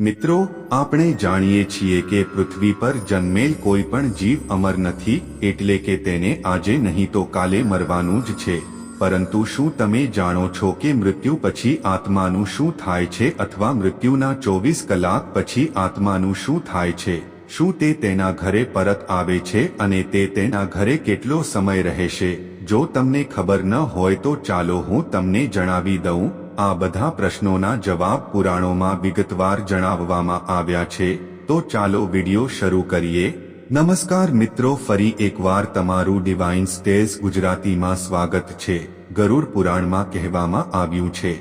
મિત્રો, આપણે જાણીએ છીએ કે પૃથ્વી પર જન્મેલ કોઈ પણ જીવ અમર નથી, એટલે કે તેને આજે નહીં તો કાલે મરવાનું જ છે. પરંતુ શું તમે જાણો છો કે મૃત્યુ પછી આત્માનું શું થાય છે અથવા મૃત્યુના ચોવીસ કલાક પછી આત્માનું શું થાય છે? શું તે તેના ઘરે પરત આવે છે અને તે તેના ઘરે કેટલો સમય રહેશે? જો તમને ખબર ન હોય તો ચાલો હું તમને જણાવી દઉં. આ બધા પ્રશ્નોના જવાબ પુરાણોમાં વિગતવાર જણાવવામાં આવ્યા છે, તો ચાલો વિડિયો શરૂ કરીએ. નમસ્કાર મિત્રો, ફરી એકવાર તમારું ડિવાઇન સ્ટેઝ ગુજરાતીમાં સ્વાગત છે. ગરુડ પુરાણમાં કહેવામાં આવ્યું છે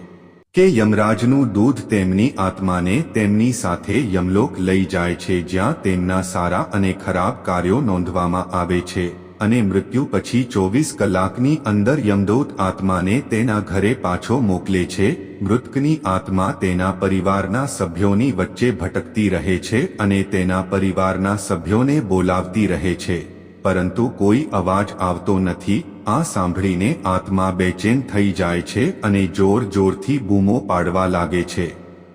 કે યમરાજનું દૂધ તેમની આત્માને તેમની સાથે યમલોક લઈ જાય છે, જ્યાં તેમના સારા અને ખરાબ કાર્યો નોંધવામાં આવે છે. અને મૃત્યુ પછી ચોવીસ કલાકની અંદર યમદૂત આત્માને તેના ઘરે પાછો મોકલે છે, મૃતકની આત્મા તેના પરિવારના સભ્યોની વચ્ચે ભટકતી રહે છે અને તેના પરિવારના સભ્યોને બોલાવતી રહે છે. પરંતુ કોઈ અવાજ આવતો નથી, આ સાંભળીને આત્મા બેચેન થઈ જાય છે અને જોર જોરથી બૂમો પાડવા લાગે છે.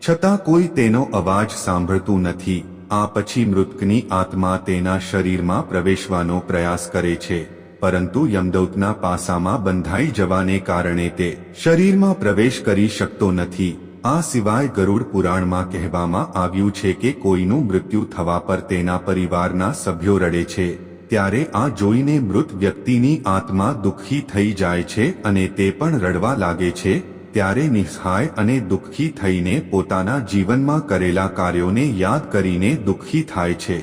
છતાં કોઈ તેનો અવાજ સાંભળતું નથી. આ પછી મૃતકની આત્મા તેના શરીરમાં પ્રવેશવાનો પ્રયાસ કરે છે, પરંતુ યમદૌતના પાસામાં બંધાઈ જવાને કારણે તે શરીરમાં પ્રવેશ કરી શકતો નથી. આ સિવાય ગરુડ પુરાણમાં કહેવામાં આવ્યું છે કે કોઈનું મૃત્યુ થવા પર તેના પરિવારના સભ્યો રડે છે, ત્યારે આ જોઈને મૃત વ્યક્તિની આત્મા દુઃખી થઈ જાય છે અને તે પણ રડવા લાગે છે ત્યારે નિસહાય અને દુઃખી થઈને પોતાના જીવનમાં કરેલા કાર્યોને યાદ કરીને દુઃખી થાય છે.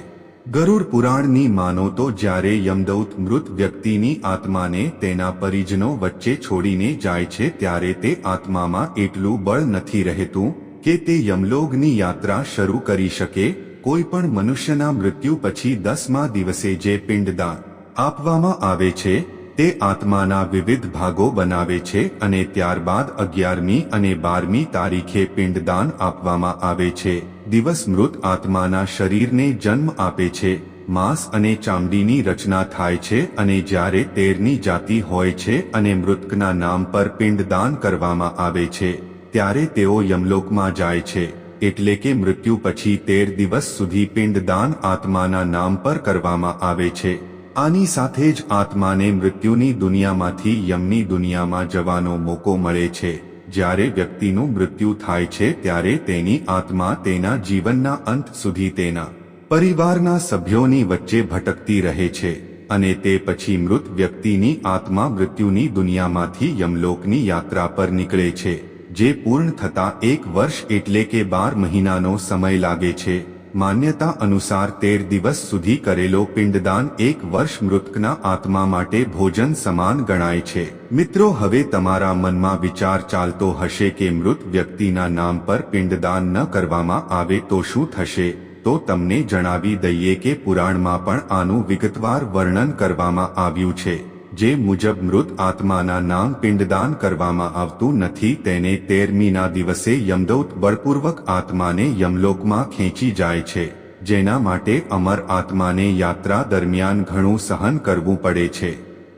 ગરુડ પુરાણની માનો તો જ્યારે યમદૌત મૃત વ્યક્તિની આત્માને તેના પરિજનો વચ્ચે છોડીને જાય છે ત્યારે તે આત્મામાં એટલું બળ નથી રહેતું કે તે યમલોગની યાત્રા શરૂ કરી શકે, કોઈ પણ મનુષ્યના મૃત્યુ પછી દસમા દિવસે જે પિંડદાન આપવામાં આવે છે તે આત્માના વિવિધ ભાગો બનાવે છે અને ત્યારબાદ અગિયારમી અને બારમી તારીખે પિંડદાન આપવામાં આવે છે. દિવસ મૃત આત્માના શરીરને જન્મ આપે છે. માંસ અને ચામડીની રચના થાય છે અને જ્યારે તેરની જાતિ હોય છે અને મૃતકના નામ પર પિંડદાન કરવામાં આવે છે, ત્યારે તેઓ યમલોકમાં જાય છે. એટલે કે મૃત્યુ પછી તેર દિવસ સુધી પિંડદાન આત્માના નામ પર કરવામાં આવે છે. આની સાથે જ આત્માને મૃત્યુની દુનિયામાંથી યમની દુનિયામાં જવાનો મોકો મળે છે. જ્યારે વ્યક્તિનું મૃત્યુ થાય છે ત્યારે તેની આત્મા તેના જીવનના અંત સુધી તેના પરિવારના સભ્યોની વચ્ચે ભટકતી રહે છે અને તે પછી મૃત વ્યક્તિની આત્મા મૃત્યુની દુનિયામાંથી યમલોકની યાત્રા પર નીકળે છે, જે પૂર્ણ થતા એક વર્ષ એટલે કે બાર મહિનાનો સમય લાગે છે. માન્યતા અનુસાર તેર દિવસ સુધી કરેલો પિંડદાન એક વર્ષ મૃતકના આત્મા માટે ભોજન સમાન ગણાય છે. મિત્રો, હવે તમારા મનમાં વિચાર ચાલતો હશે કે મૃત વ્યક્તિના નામ પર પિંડદાન ન કરવામાં આવે તો શું થશે? તો તમને જણાવી દઈએ કે પુરાણમાં પણ આનું વિગતવાર વર્ણન કરવામાં આવ્યું છે. જે મુજબ મૃત આત્માના નામ પિંડદાન કરવામાં આવતું નથી તેને તેરમીના દિવસે યમદૌત બળપૂર્વક આત્માને યમલોકમાં ખેંચી જાય છે, જેના માટે અમર આત્માને યાત્રા દરમિયાન ઘણું સહન કરવું પડે છે.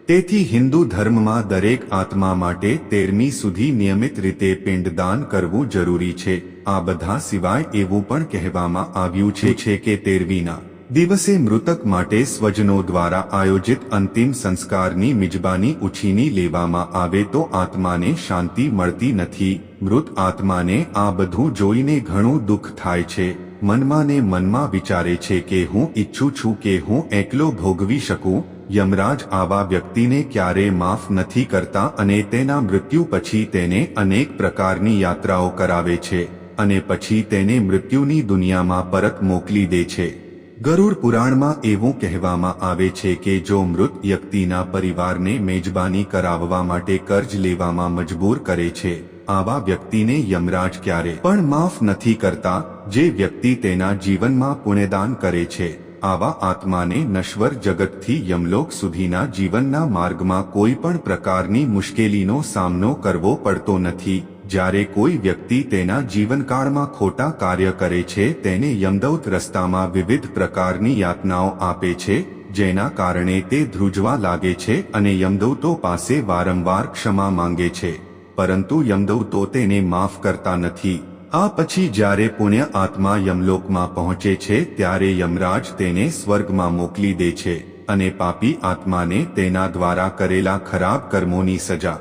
તેથી હિન્દુ ધર્મમાં દરેક આત્મા માટે તેરમી સુધી નિયમિત રીતે પિંડદાન કરવું જરૂરી છે. આ બધા સિવાય એવું પણ કહેવામાં આવ્યું છે કે તેરવીના દિવસે મૃતક માટે સ્વજનો દ્વારા આયોજિત અંતિમ સંસ્કારની મિજબાની ઉછીની લેવામાં આવે તો આત્માને શાંતિ મળતી નથી. મૃત આત્માને આ બધું જોઈને ઘણું દુઃખ થાય છે. મનમાં ને મનમાં વિચારે છે કે હું ઈચ્છું છું કે હું એકલો ભોગવી શકું. યમરાજ આવા વ્યક્તિને ક્યારે માફ નથી કરતા અને તેના મૃત્યુ પછી તેને અનેક પ્રકારની યાત્રાઓ કરાવે છે અને પછી તેને મૃત્યુની દુનિયામાં પરત મોકલી દે છે. ગરુડ પુરાણમાં એવું કહેવામાં આવે છે કે જો મૃત વ્યક્તિના પરિવારને મેજબાની કરાવવા માટે કર્જ લેવામાં મજબૂર કરે છે, આવા વ્યક્તિને યમરાજ ક્યારે પણ માફ નથી કરતા, જે વ્યક્તિ તેના જીવનમાં પુણ્યદાન કરે છે, આવા આત્માને નશ્વર જગતથી યમલોક સુધીના જીવનના માર્ગમાં કોઈ પણ પ્રકારની મુશ્કેલીનો સામનો કરવો પડતો નથી. જ્યારે કોઈ વ્યક્તિ તેના જીવનકાળમાં ખોટા કાર્ય કરે છે, તેને યમદૌત રસ્તામાં વિવિધ પ્રકારની યાતનાઓ આપે છે, જેના કારણે તે ધ્રુજવા લાગે છે અને યમદૌતો પાસે વારંવાર ક્ષમા માંગે છે. પરંતુ યમદૌતો તેને માફ કરતા નથી. આ પછી જ્યારે પુણ્ય આત્મા યમલોકમાં પહોંચે છે, ત્યારે યમરાજ તેને સ્વર્ગમાં મોકલી દે છે અને પાપી આત્માને તેના દ્વારા કરેલા ખરાબ કર્મોની સજા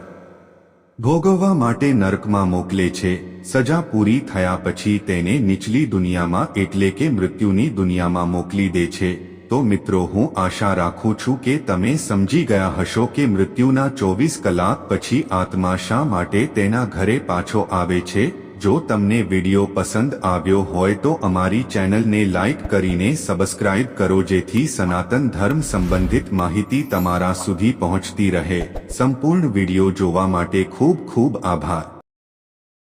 ભોગવવા માટે નરકમાં મોકલે છે, સજા પૂરી થયા પછી તેને નીચલી દુનિયામાં એટલે કે મૃત્યુની દુનિયામાં મોકલી દે છે, તો મિત્રો હું આશા રાખું છું કે તમે સમજી ગયા હશો કે મૃત્યુના ચોવીસ કલાક પછી આત્મા શા માટે તેના ઘરે પાછો આવે છે જો તમને વીડિયો પસંદ આવ્યો હોય તો અમારી ચેનલને લાઇક કરીને સબસ્ક્રાઇબ કરો જેથી સનાતન ધર્મ સંબંધિત માહિતી તમારા સુધી પહોંચતી રહે. સંપૂર્ણ વીડિયો જોવા માટે ખૂબ ખૂબ આભાર.